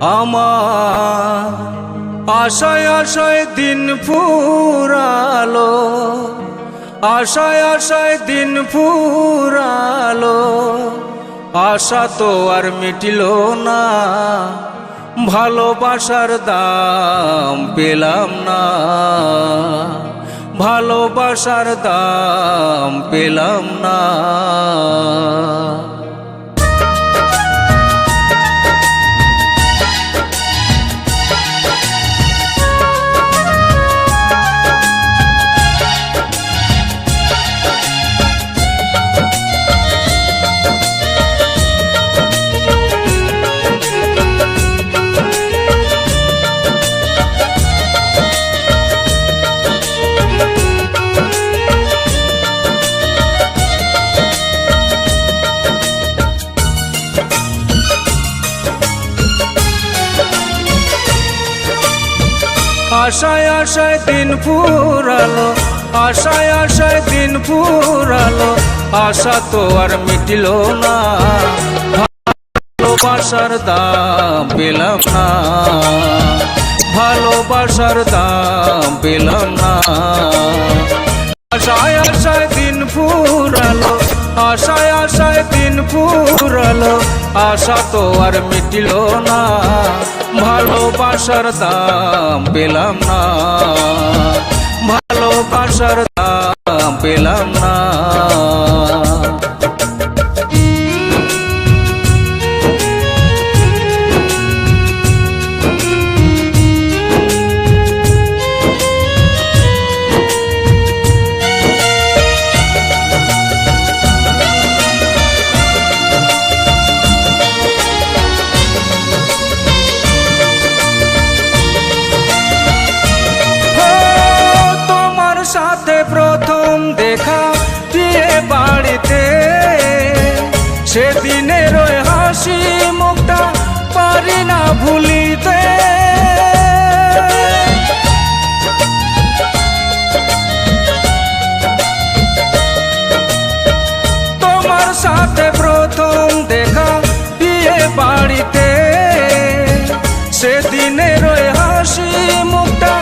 আমার আশায় আশায় দিন ফুরালো, আশায় আশায় দিন ফুরালো। আশা তো আর মিটিল না, ভালোবাসার দাম পেলাম না। ভালোবাসার দাম পেলাম না। আশায় আশায় দিন ফুরালো, আশায় আশায় দিন ফুরালো, আশা তো আর মিটিল না। ভালোবাসার দাম পেলাম না, ভালোবাসার দাম পেলাম না। আশায় আশায় দিন ফুরালো, আশায় আশায় দিন ফুরালো, আশা তো আর মিটিল না। ভালোবাসার দাম পেলাম না। ভালোবাসার দাম পেলাম না। সেদিনের ওই হাসি মুখটা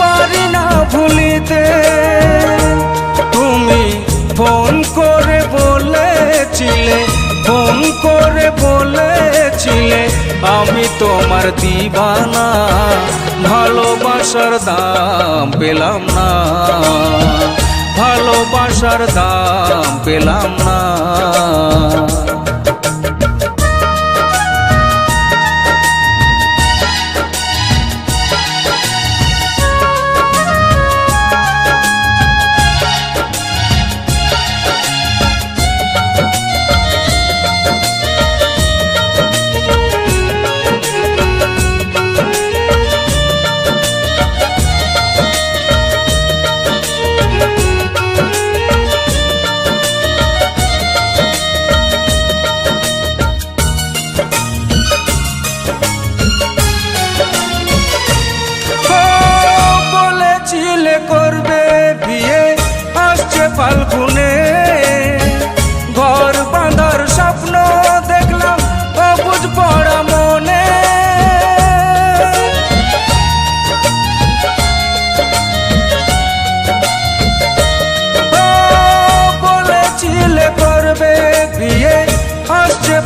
পারি না ভুলিতে। তুমি ফোন করে বলেছিলে, ফোন করে বলেছিলে, আমি তোমার দিবানা, ভালোবাসার দাম পেলাম না। ভালোবাসার দাম পেলাম না।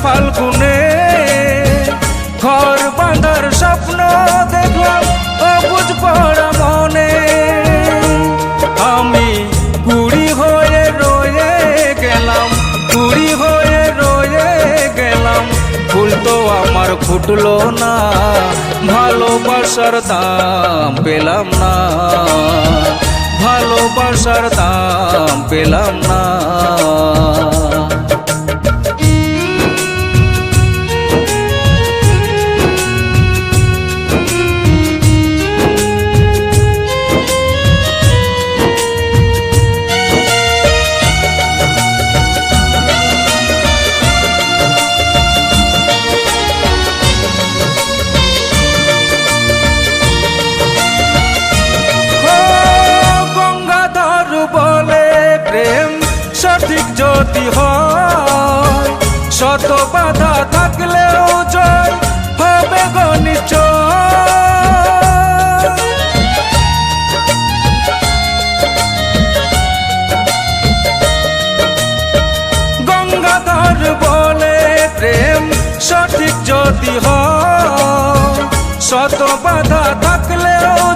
ফাল্গুনে ঘর বাঁধার স্বপ্ন দেখলাম অবুঝ পড়া মনে। আমি কুড়ি হয়ে রয়ে গেলাম কুড়ি হয়ে রয়ে গেলাম। ফুল তো আমার ফুটলো না, ভালোবাসার দাম পেলাম না। ভালোবাসার দাম পেলাম না। আস্তিক যদি হয়, শত বাধা থাকলেও জয় হবে গণিত গঙ্গাধর বলে প্রেম সঠিক যদি হত বাধা থাকলেও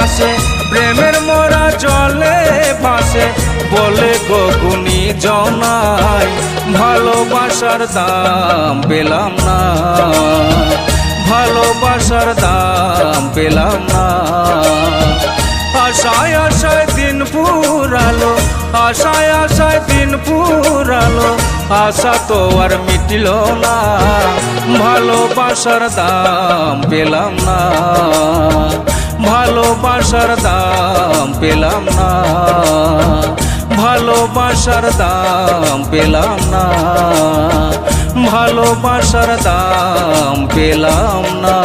ভাসে, প্রেমের মোরা জলে ভাসে, বলে গগুনি জনাই, ভালোবাসার দাম পেলাম না। ভালোবাসার দাম পেলাম না। আশায় আশায় দিন পুরালো, আশায় আশায় দিন পুরালো, আশা তো আর মিটিল না। ভালোবাসার দাম পেলাম না। ভালোবাসার দাম পেলাম না। ভালোবাসার দাম পেলাম না। ভালোবাসার দাম পেলাম না।